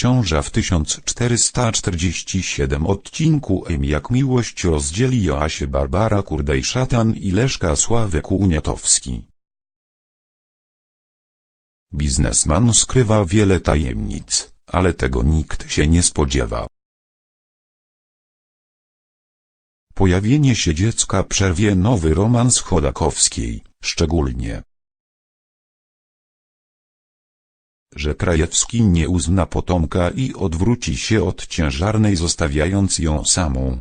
Ciąża w 1447 odcinku M jak miłość rozdzieli Joasię Barbara Kurdej-Szatan i Leszka Sławek Uniatowski. Biznesman skrywa wiele tajemnic, ale tego nikt się nie spodziewa. Pojawienie się dziecka przerwie nowy romans Chodakowskiej, szczególnie, że Krajewski nie uzna potomka i odwróci się od ciężarnej zostawiając ją samą.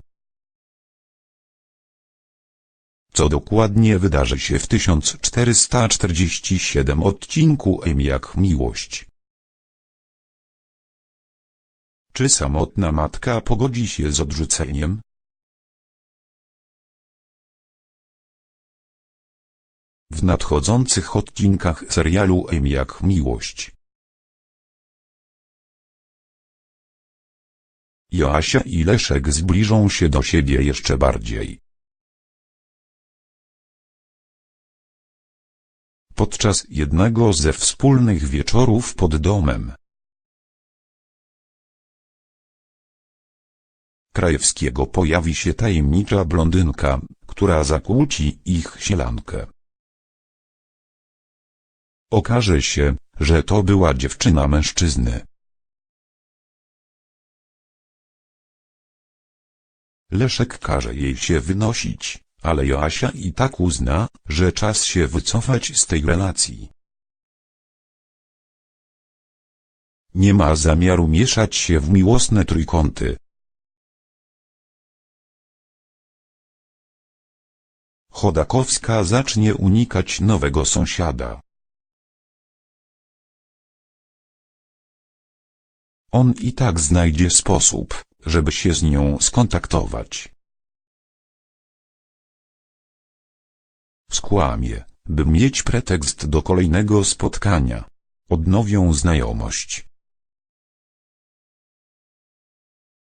Co dokładnie wydarzy się w 1447 odcinku M jak miłość? Czy samotna matka pogodzi się z odrzuceniem? W nadchodzących odcinkach serialu M jak miłość. Joasia i Leszek zbliżą się do siebie jeszcze bardziej. Podczas jednego ze wspólnych wieczorów pod domem. Krajewskiego pojawi się tajemnicza blondynka, która zakłóci ich sielankę. Okaże się, że to była dziewczyna mężczyzny. Leszek każe jej się wynosić, ale Joasia i tak uzna, że czas się wycofać z tej relacji. Nie ma zamiaru mieszać się w miłosne trójkąty. Chodakowska zacznie unikać nowego sąsiada. On i tak znajdzie sposób, żeby się z nią skontaktować. Skłamie, by mieć pretekst do kolejnego spotkania. Odnowią znajomość.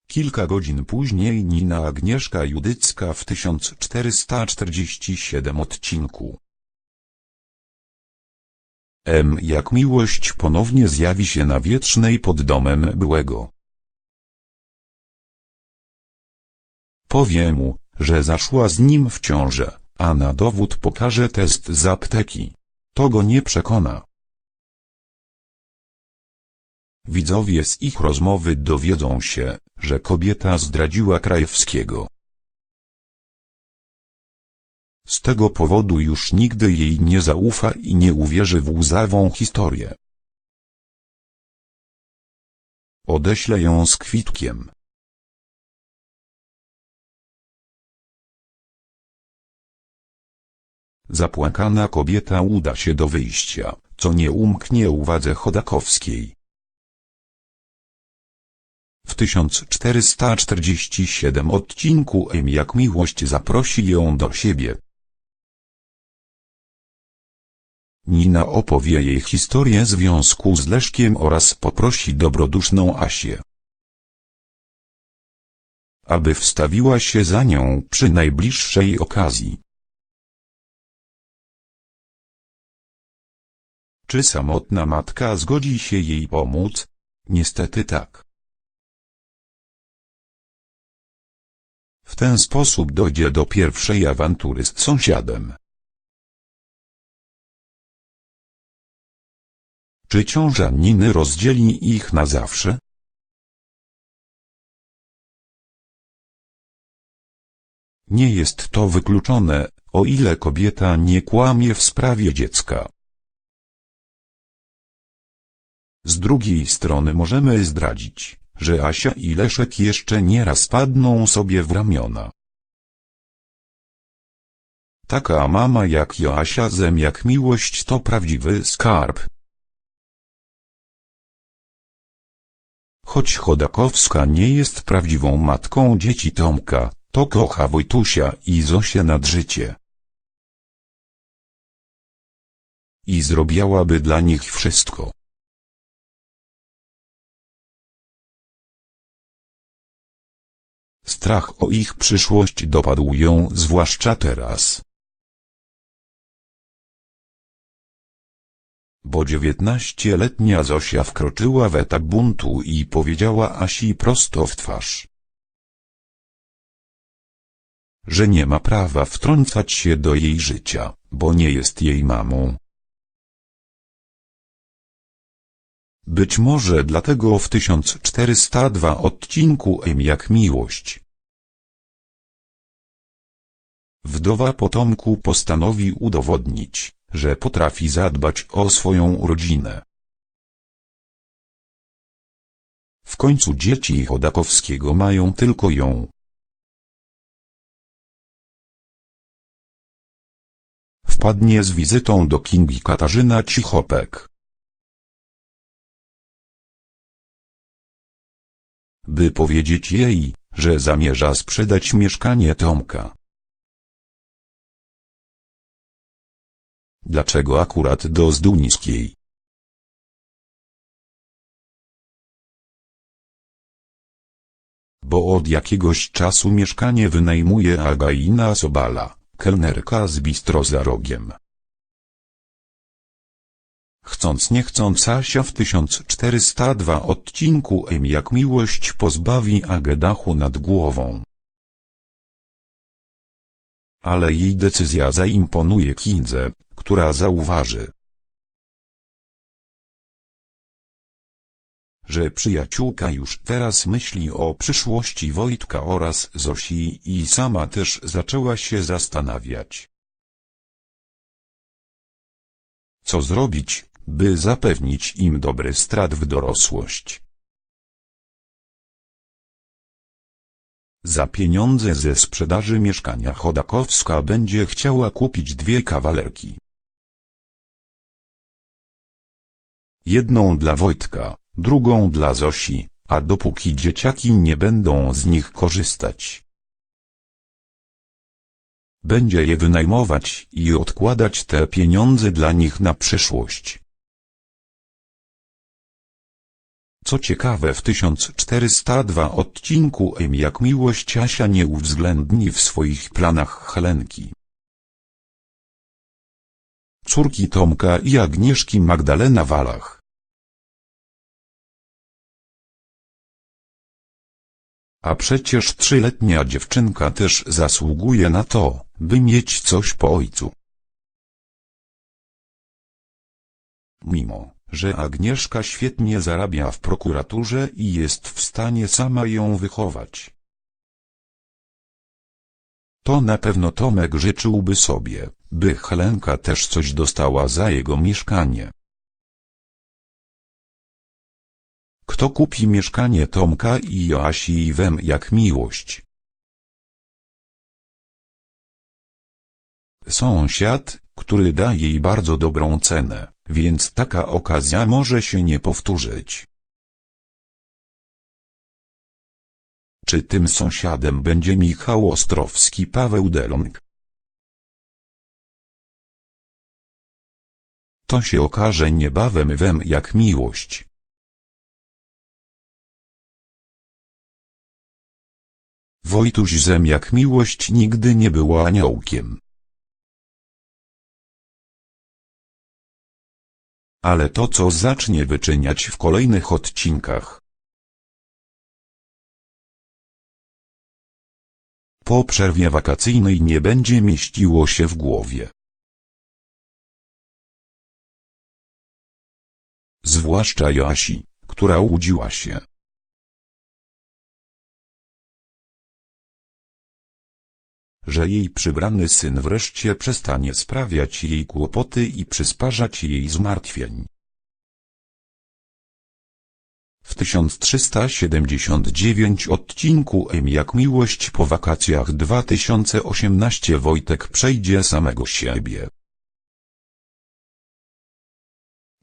Kilka godzin później Nina Agnieszka Judycka w 1447 odcinku. M jak miłość ponownie zjawi się na wietrznej pod domem byłego. Powie mu, że zaszła z nim w ciążę, a na dowód pokaże test z apteki. To go nie przekona. Widzowie z ich rozmowy dowiedzą się, że kobieta zdradziła Krajewskiego. Z tego powodu już nigdy jej nie zaufa i nie uwierzy w łzawą historię. Odeślę ją z kwitkiem. Zapłakana kobieta uda się do wyjścia, co nie umknie uwadze Chodakowskiej. W 1447 odcinku M jak miłość zaprosi ją do siebie. Nina opowie jej historię związku z Leszkiem oraz poprosi dobroduszną Asię, aby wstawiła się za nią przy najbliższej okazji. Czy samotna matka zgodzi się jej pomóc? Niestety tak. W ten sposób dojdzie do pierwszej awantury z sąsiadem. Czy ciąża Niny rozdzieli ich na zawsze? Nie jest to wykluczone, o ile kobieta nie kłamie w sprawie dziecka. Z drugiej strony możemy zdradzić, że Asia i Leszek jeszcze nieraz padną sobie w ramiona. Taka mama jak Joasia zem jak miłość to prawdziwy skarb. Choć Chodakowska nie jest prawdziwą matką dzieci Tomka, to kocha Wojtusia i Zosię nad życie. I zrobiłaby dla nich wszystko. Strach o ich przyszłość dopadł ją zwłaszcza teraz. Bo dziewiętnaścioletnia Zosia wkroczyła w etap buntu i powiedziała Asi prosto w twarz. Że nie ma prawa wtrącać się do jej życia, bo nie jest jej mamą. Być może dlatego w 1402 odcinku M jak miłość. Wdowa potomku postanowi udowodnić, że potrafi zadbać o swoją rodzinę. W końcu dzieci Chodakowskiego mają tylko ją. Wpadnie z wizytą do Kingi Katarzyna Cichopek. By powiedzieć jej, że zamierza sprzedać mieszkanie Tomka. Dlaczego akurat do Zduńskiej? Bo od jakiegoś czasu mieszkanie wynajmuje Againa Sobala, kelnerka z bistro za rogiem. Chcąc nie chcąc Asia w 1402 odcinku M jak miłość pozbawi Agę dachu nad głową. Ale jej decyzja zaimponuje Kindze, która zauważy, że przyjaciółka już teraz myśli o przyszłości Wojtka oraz Zosi i sama też zaczęła się zastanawiać. Co zrobić, by zapewnić im dobry strat w dorosłość? Za pieniądze ze sprzedaży mieszkania Chodakowska będzie chciała kupić dwie kawalerki. Jedną dla Wojtka, drugą dla Zosi, a dopóki dzieciaki nie będą z nich korzystać. Będzie je wynajmować i odkładać te pieniądze dla nich na przyszłość. Co ciekawe w 1402 odcinku M jak miłość Asia nie uwzględni w swoich planach Helenki. Córki Tomka i Agnieszki Magdalena Walach. A przecież trzyletnia dziewczynka też zasługuje na to, by mieć coś po ojcu. Mimo, że Agnieszka świetnie zarabia w prokuraturze i jest w stanie sama ją wychować. To na pewno Tomek życzyłby sobie, by Helenka też coś dostała za jego mieszkanie. Kto kupi mieszkanie Tomka i Joasi i wem jak miłość? Sąsiad, który da jej bardzo dobrą cenę, więc taka okazja może się nie powtórzyć. Czy tym sąsiadem będzie Michał Ostrowski Paweł Delong? To się okaże niebawem wem jak miłość. Wojtuś zem jak miłość nigdy nie była aniołkiem. Ale to co zacznie wyczyniać w kolejnych odcinkach. Po przerwie wakacyjnej nie będzie mieściło się w głowie. Zwłaszcza Joasi, która łudziła się. Że jej przybrany syn wreszcie przestanie sprawiać jej kłopoty i przysparzać jej zmartwień. W 1379 odcinku M jak miłość po wakacjach 2018 Wojtek przejdzie samego siebie.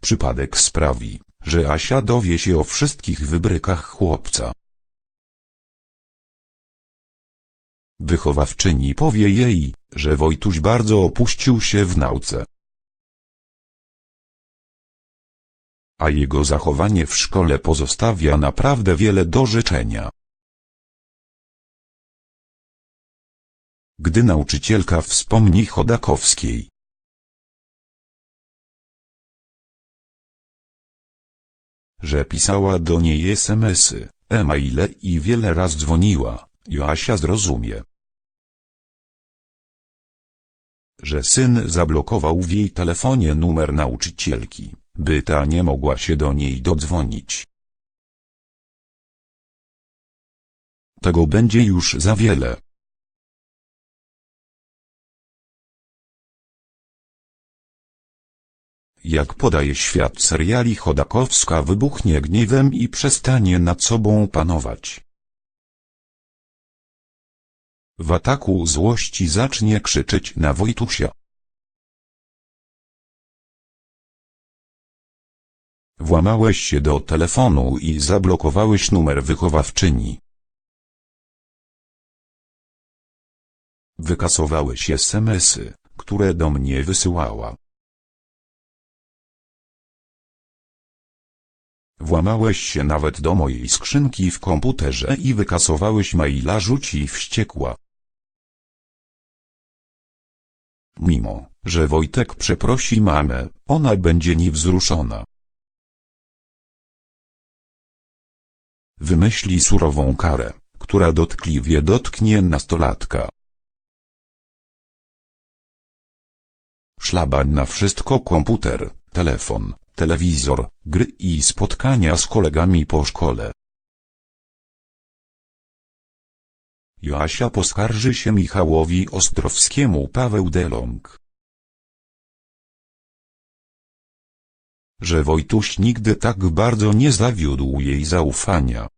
Przypadek sprawi, że Asia dowie się o wszystkich wybrykach chłopca. Wychowawczyni powie jej, że Wojtuś bardzo opuścił się w nauce. A jego zachowanie w szkole pozostawia naprawdę wiele do życzenia. Gdy nauczycielka wspomni Chodakowskiej, że pisała do niej smsy, e-maile i wiele raz dzwoniła, Joasia zrozumie. Że syn zablokował w jej telefonie numer nauczycielki, by ta nie mogła się do niej dodzwonić. Tego będzie już za wiele. Jak podaje świat seriali Chodakowska wybuchnie gniewem i przestanie nad sobą panować. W ataku złości zacznie krzyczeć na Wojtusia. Włamałeś się do telefonu i zablokowałeś numer wychowawczyni. Wykasowałeś SMS-y, które do mnie wysyłała. Włamałeś się nawet do mojej skrzynki w komputerze i wykasowałeś maila rzuci wściekła. Mimo, że Wojtek przeprosi mamę, ona będzie niewzruszona. Wymyśli surową karę, która dotkliwie dotknie nastolatka. Szlaban na wszystko komputer, telefon, telewizor, gry i spotkania z kolegami po szkole. Joasia poskarży się Michałowi Ostrowskiemu Paweł Delong. Że Wojtuś nigdy tak bardzo nie zawiódł jej zaufania.